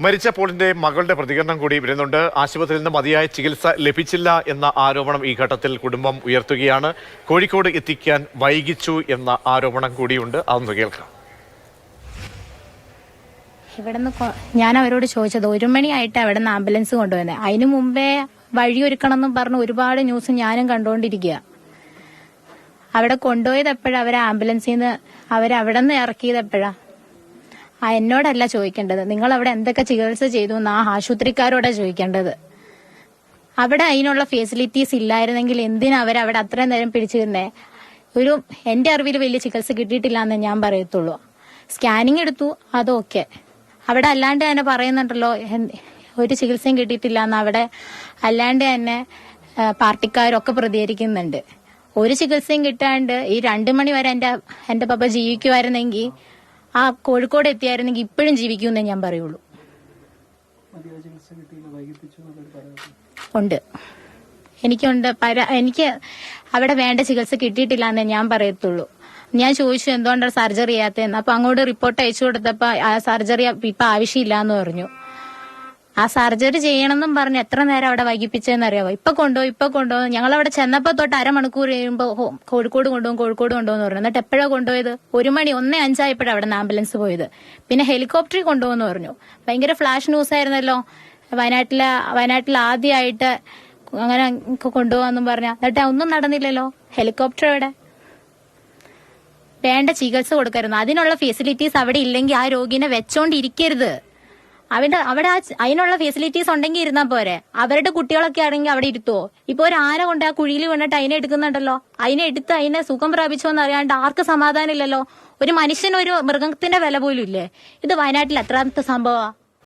മരിച്ച പോളിന്റെ മകളുടെ പ്രതികരണം കൂടി വരുന്നുണ്ട്. ആശുപത്രിയിൽ നിന്ന് മതിയായ ചികിത്സ ലഭിച്ചില്ല എന്ന ആരോപണം ഈ ഘട്ടത്തിൽ കുടുംബം ഉയർത്തുകയാണ്. കോഴിക്കോട് എത്തിക്കാൻ വൈകിച്ചു എന്ന ആരോപണം കൂടിയുണ്ട്. അതൊന്ന് കേൾക്കാം. ഇവിടുന്ന് ഞാൻ അവരോട് ചോദിച്ചത് ഒരു മണിയായിട്ട് അവിടെ നിന്ന് ആംബുലൻസ് കൊണ്ടുവന്നത് അതിനു മുമ്പേ വഴിയൊരുക്കണം എന്നും പറഞ്ഞ് ഒരുപാട് ന്യൂസ് ഞാനും കണ്ടുകൊണ്ടിരിക്കുക അവിടെ കൊണ്ടുപോയത് എപ്പോഴാണ് അവരെ ആംബുലൻസിൽ നിന്ന് അവരവിടെ നിന്ന് ഇറക്കിയത് എപ്പോഴാ? ആ എന്നോടല്ല ചോദിക്കേണ്ടത്. നിങ്ങൾ അവിടെ എന്തൊക്കെ ചികിത്സ ചെയ്തു എന്ന് ആ ആശുപത്രിക്കാരോടാ ചോദിക്കേണ്ടത്? അവിടെ അതിനുള്ള ഫെസിലിറ്റീസ് ഇല്ലായിരുന്നെങ്കിൽ എന്തിനാ അവരവിടെ അത്രയും നേരം പിടിച്ചിരുന്നേ? ഒരു എന്റെ അറിവിൽ വലിയ ചികിത്സ കിട്ടിയിട്ടില്ല എന്ന് ഞാൻ പറയത്തുള്ളൂ. സ്കാനിങ് എടുത്തു അതൊക്കെ അവിടെ അല്ലാണ്ട് തന്നെ പറയുന്നുണ്ടല്ലോ ഒരു ചികിത്സയും കിട്ടിയിട്ടില്ല എന്ന് അവിടെ അല്ലാണ്ട് തന്നെ പാർട്ടിക്കാരൊക്കെ പ്രതികരിക്കുന്നുണ്ട്. ഒരു ചികിത്സയും കിട്ടാണ്ട് ഈ രണ്ടു മണി വരെ എന്റെ എന്റെ പപ്പ ജീവിക്കുമായിരുന്നെങ്കിൽ ആ കോഴിക്കോട് എത്തിയായിരുന്നെങ്കിൽ ഇപ്പോഴും ജീവിക്കുമെന്നേ ഞാൻ പറയുള്ളൂ. ഉണ്ട്. എനിക്കുണ്ട്. പര എനിക്ക് അവിടെ വേണ്ട ചികിത്സ കിട്ടിയിട്ടില്ല എന്നേ ഞാൻ പറയത്തുള്ളൂ. ഞാൻ ചോദിച്ചു എന്തുകൊണ്ടാണ് സർജറി ചെയ്യാത്തതെന്ന്? അപ്പൊ അങ്ങോട്ട് റിപ്പോർട്ട് അയച്ചു കൊടുത്തപ്പോ ആ സർജറി ഇപ്പൊ ആവശ്യമില്ല എന്ന് പറഞ്ഞു. ആ സർജറി ചെയ്യണമെന്നും പറഞ്ഞ് എത്ര നേരം അവിടെ വൈകിപ്പിച്ചതെന്ന് അറിയാവോ ഇപ്പൊ കൊണ്ടുപോകും ഇപ്പൊ കൊണ്ടുപോകും ഞങ്ങൾ അവിടെ ചെന്നപ്പോ തൊട്ട് അരമണിക്കൂർ കഴിയുമ്പോ ഹോ, കോഴിക്കോട് കൊണ്ടുപോകും കോഴിക്കോട് കൊണ്ടുപോകുന്നു പറഞ്ഞു. എന്നിട്ട് എപ്പോഴാണ് കൊണ്ടുപോയത്? ഒരു മണി ഒന്നേ അഞ്ചായപ്പോഴാണ് അവിടെ നിന്ന് ആംബുലൻസ് പോയത്. പിന്നെ ഹെലികോപ്റ്ററിൽ കൊണ്ടുപോകുന്നു പറഞ്ഞു. ഭയങ്കര ഫ്ലാഷ് ന്യൂസ് ആയിരുന്നല്ലോ. വയനാട്ടിലെ വയനാട്ടിൽ ആദ്യമായിട്ട് അങ്ങനെ കൊണ്ടുപോകാന്നും പറഞ്ഞ. എന്നിട്ട് ഒന്നും നടന്നില്ലല്ലോ. ഹെലികോപ്റ്റർ എവിടെ? വേണ്ട ചികിത്സ കൊടുക്കരുന്നു അതിനുള്ള ഫെസിലിറ്റീസ് അവിടെ ഇല്ലെങ്കിൽ ആ രോഗിനെ വെച്ചോണ്ടിരിക്കരുത്. അവിടെ അവിടെ അതിനുള്ള ഫെസിലിറ്റീസ് ഉണ്ടെങ്കിൽ ഇരുന്നാ പോരെ. അവരുടെ കുട്ടികളൊക്കെ ആണെങ്കിൽ അവിടെ ഇരുത്തുവോ? ഇപ്പൊ ഒരു ആന കൊണ്ട് ആ കുഴിയിൽ വീണിട്ട് അതിനെ എടുക്കുന്നുണ്ടല്ലോ? അതിനെ എടുത്ത് അതിനെ സുഖം പ്രാപിച്ചോ എന്ന് അറിയാണ്ട് ആർക്ക് സമാധാനം ഇല്ലല്ലോ? ഒരു മനുഷ്യന് ഒരു മൃഗത്തിന്റെ വില പോലും ഇല്ലേ? ഇത് വയനാട്ടിൽ എത്രാമത്തെ സംഭവമാ